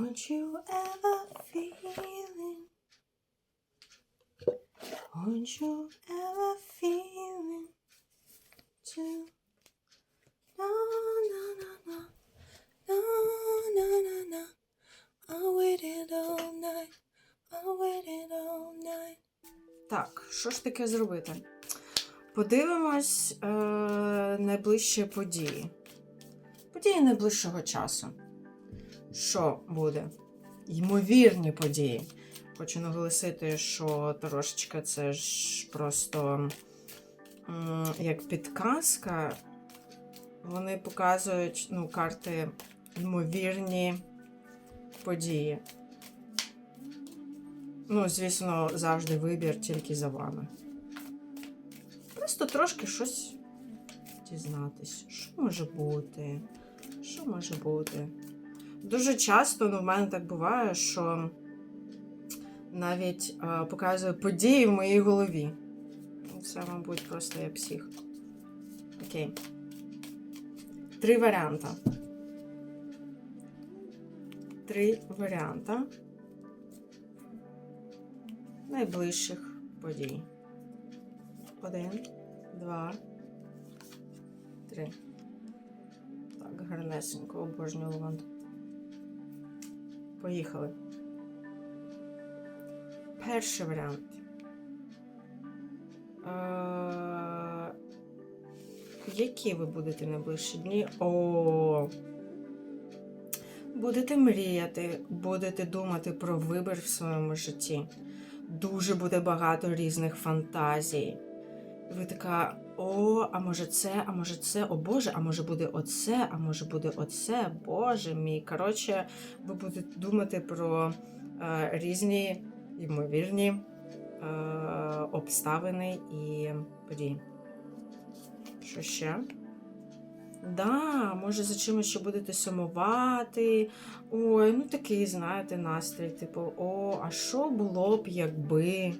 Aren't you ever feeling? Aren't you ever feeling too? No, no, no, no, no, no, no, no. I waited all night. I waited all night. Так, що ж таке зробити? Подивимось е, найближчі події. Події найближчого часу. Що буде? Ймовірні події. Хочу наголосити, що трошечка це ж просто як підказка. Вони показують ну, карти ймовірні події. Ну, звісно, завжди вибір тільки за вами. Просто трошки щось дізнатись. Що може бути? Що може бути? Дуже часто ну, в мене так буває, що навіть е, показує події в моїй голові. Це, мабуть, просто я псих. Окей. Три варіанти. Три варіанти найближчих подій. Один, два, три. Так, гарнесенько, обожнюю лаванду. Поїхали. Перший варіант. Е, Які ви будете найближчі дні? О. Будете мріяти, будете думати про вибір в своєму житті. Дуже буде багато різних фантазій. Ви така: о, а може це, а може це, о Боже, а може буде оце, а може буде оце, Боже мій. Коротше, ви будете думати про е, різні ймовірні е, обставини і події. Що ще? Да, може за чимось ще будете сумувати. Ой, ну такий, знаєте, настрій, типу, о, а що було б, якби.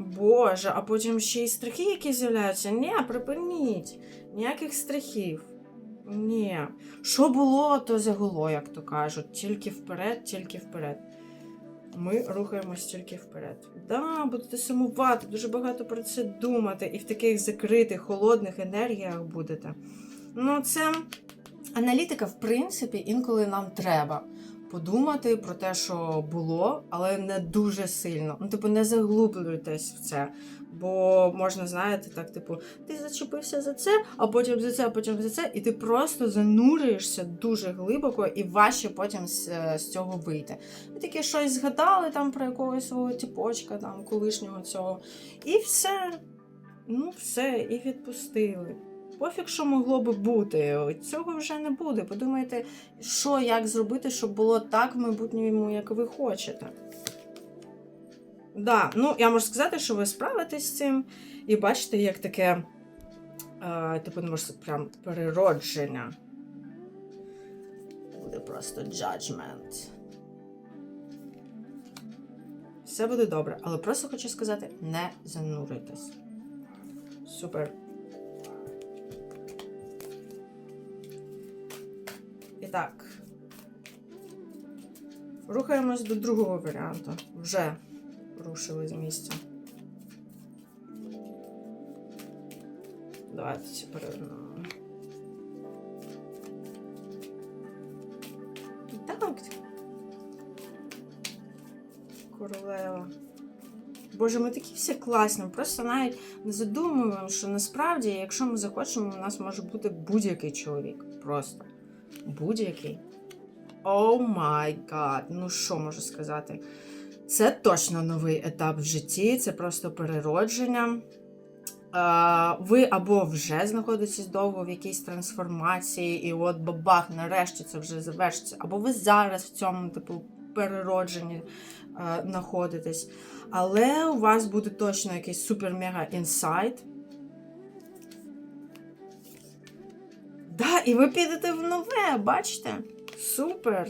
Боже, а потім ще й страхи, які з'являються. Ні, припиніть. Ніяких страхів. Ні. Що було, то загуло, як то кажуть. Тільки вперед, тільки вперед. Ми рухаємось тільки вперед. Да, будете сумувати, дуже багато про це думати, і в таких закритих, холодних енергіях будете. Ну, це аналітика, в принципі, інколи нам треба подумати про те, що було, але не дуже сильно. Ну, типу, не заглублюйтесь в це. Бо можна, знаєте, так, типу, ти зачепився за це, а потім за це, а потім за це, і ти просто занурюєшся дуже глибоко, і важче потім з, з цього вийти. Ви таке щось згадали там про якогось свого тіпочка, там, колишнього цього. І все. Ну, все, і відпустили. Пофіг, що могло би бути. Цього вже не буде. Подумайте, що як зробити, щоб було так в майбутньому, як ви хочете. Да, ну я можу сказати, що ви справитесь з цим, і бачите, як таке, е, типу, не можу прям переродження. Буде просто judgment. Все буде добре, але просто хочу сказати, не занурюйтесь. Супер. Так. Рухаємось до другого варіанту. Вже рушили з місця. Давайте ці перевернемо. Так. Королева. Боже, ми такі всі класні. Просто навіть не задумуємо, що насправді, якщо ми захочемо, у нас може бути будь-який чоловік. Просто будь-який. О май гад! Ну що можу сказати? Це точно новий етап в житті, це просто переродження. Ви або вже знаходитесь довго в якійсь трансформації, і от бабах, нарешті це вже завершиться, або ви зараз в цьому типу переродженні е, знаходитесь. Але у вас буде точно якийсь супер-мега інсайт. Да, і ви підете в нове, бачите? Супер!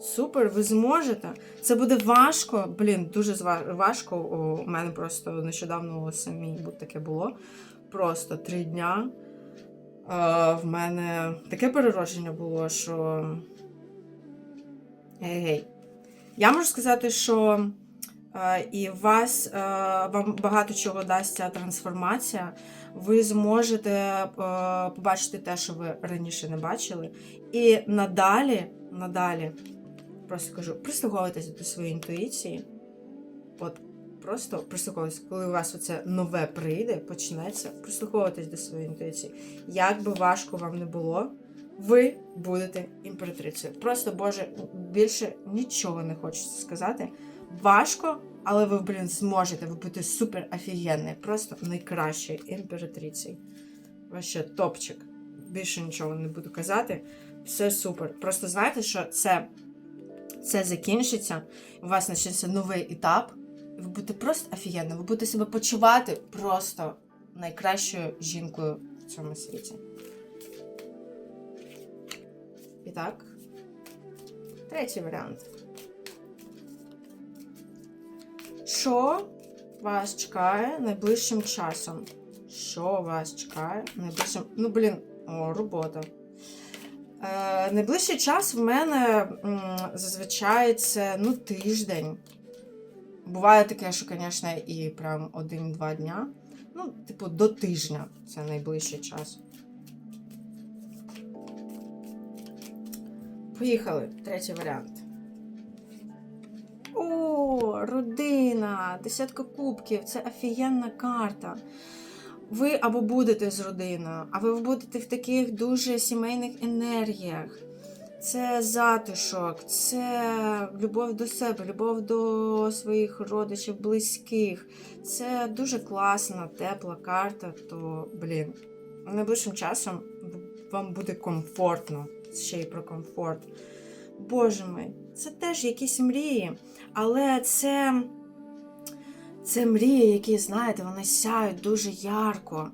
Супер, ви зможете. Це буде важко. Блін, дуже важко. У мене просто нещодавно самі таке було. Просто три дня. В мене таке переродження було, що Гей. Я можу сказати, що і вас е, вам багато чого дасть ця трансформація. Ви зможете е, побачити те, що ви раніше не бачили. І надалі, надалі, просто кажу, прислуховуйтесь до своєї інтуїції. От просто прислуховуйтесь, коли у вас оце нове прийде, почнеться, прислуховуйтесь до своєї інтуїції. Як би важко вам не було, ви будете імператрицею. Просто, Боже, більше нічого не хочеться сказати. Важко, але ви, блін, зможете. Ви будете супер офігенною, просто найкращою імператрицею. Ваще топчик. Більше нічого не буду казати. Все супер. Просто знаєте, що це, це закінчиться, у вас почнеться новий етап, і ви будете просто офігенно. Ви будете себе почувати просто найкращою жінкою в цьому світі. І так, третій варіант. Що вас чекає найближчим часом? Що вас чекає найближчим. Ну, блін, о, робота. Е, найближчий час в мене м, зазвичай це ну, тиждень. Буває таке, що, звісно, і прям один-два дня. Ну, типу, до тижня це найближчий час. Поїхали. Третій варіант. О, родина! Десятка кубків. Це офігенна карта. Ви або будете з родиною, або ви будете в таких дуже сімейних енергіях. Це затишок, це любов до себе, любов до своїх родичів, близьких. Це дуже класна, тепла карта. То, блін, найближчим часом вам буде комфортно. Ще й про комфорт. Боже мій, це теж якісь мрії, але це, це мрії, які, знаєте, вони сяють дуже ярко.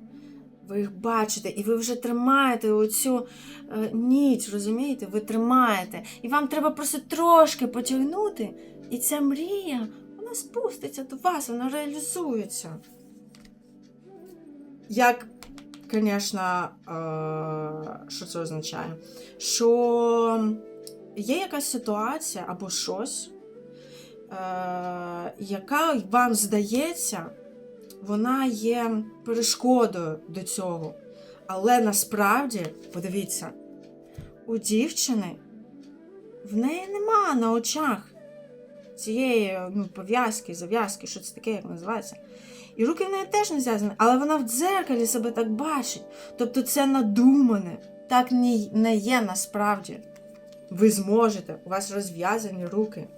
Ви їх бачите, і ви вже тримаєте оцю е, ніч, розумієте? Ви тримаєте. І вам треба просто трошки потягнути, і ця мрія, вона спуститься до вас, вона реалізується. Як, звісно, е, що це означає? Що є якась ситуація або щось, е, яка вам здається, вона є перешкодою до цього. Але насправді, подивіться, у дівчини в неї нема на очах цієї ну, пов'язки, зав'язки, що це таке, як називається. І руки в неї теж не зв'язані, але вона в дзеркалі себе так бачить. Тобто це надумане, так не- є насправді. Ви зможете, у вас розв'язані руки.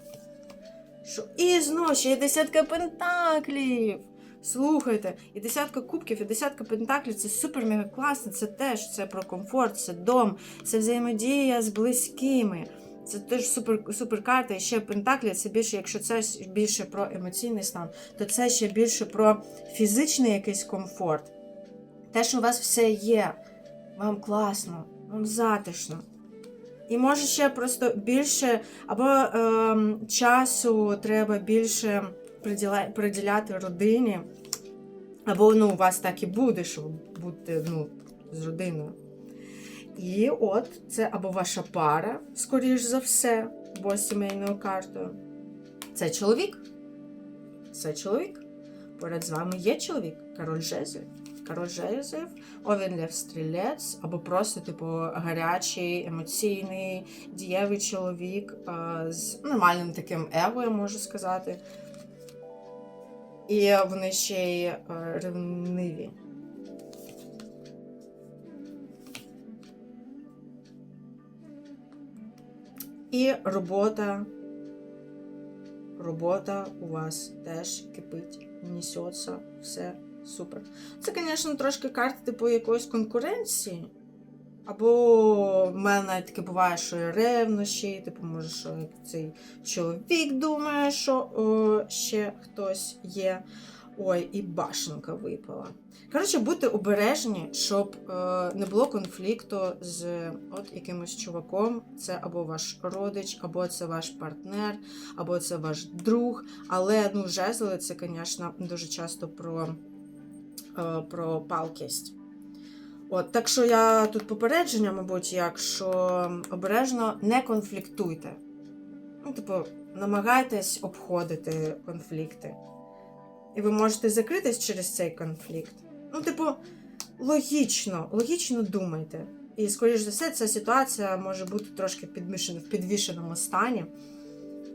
Що? І знову ще є десятка пентаклів. Слухайте, і десятка кубків, і десятка пентаклів це супер мега класно. Це теж це про комфорт, це дом, це взаємодія з близькими. Це теж супер, супер карта. І ще пентаклі це більше, якщо це більше про емоційний стан, то це ще більше про фізичний якийсь комфорт. Те, що у вас все є, вам класно, вам затишно. І може ще просто більше, або ем, часу треба більше приділя- приділяти родині. Або ну, у вас так і буде, що будете ну, з родиною. І от це або ваша пара, скоріш за все, бо сімейною картою. Це чоловік. Це чоловік. Поряд з вами є чоловік, король жезлів. Жезлів, овен лев стрілець, або просто, типу, гарячий, емоційний, дієвий чоловік з нормальним таким его, я можу сказати. І вони ще й е, ревниві. І робота. Робота у вас теж кипить, несеться, все супер. Це, звісно, трошки карти типу якоїсь конкуренції. Або в мене навіть таке буває, що і ревнощі, типу, може, що цей чоловік думає, що о, ще хтось є. Ой, і башенка випала. Коротше, будьте обережні, щоб е, не було конфлікту з от якимось чуваком. Це або ваш родич, або це ваш партнер, або це ваш друг. Але ну, жезли це, звісно, дуже часто про, про палкість. От, так що я тут попередження, мабуть, як що обережно не конфліктуйте. Ну, типу, намагайтесь обходити конфлікти. І ви можете закритись через цей конфлікт. Ну, типу, логічно, логічно думайте. І, скоріш за все, ця ситуація може бути трошки підмішана в підвішеному стані.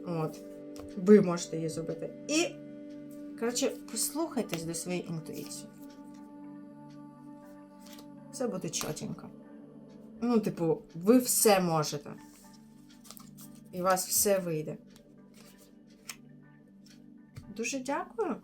От. Ви можете її зробити. І, коротше, прислухайтесь до своєї інтуїції. Все буде чотенько. Ну, типу, ви все можете. І у вас все вийде. Дуже дякую.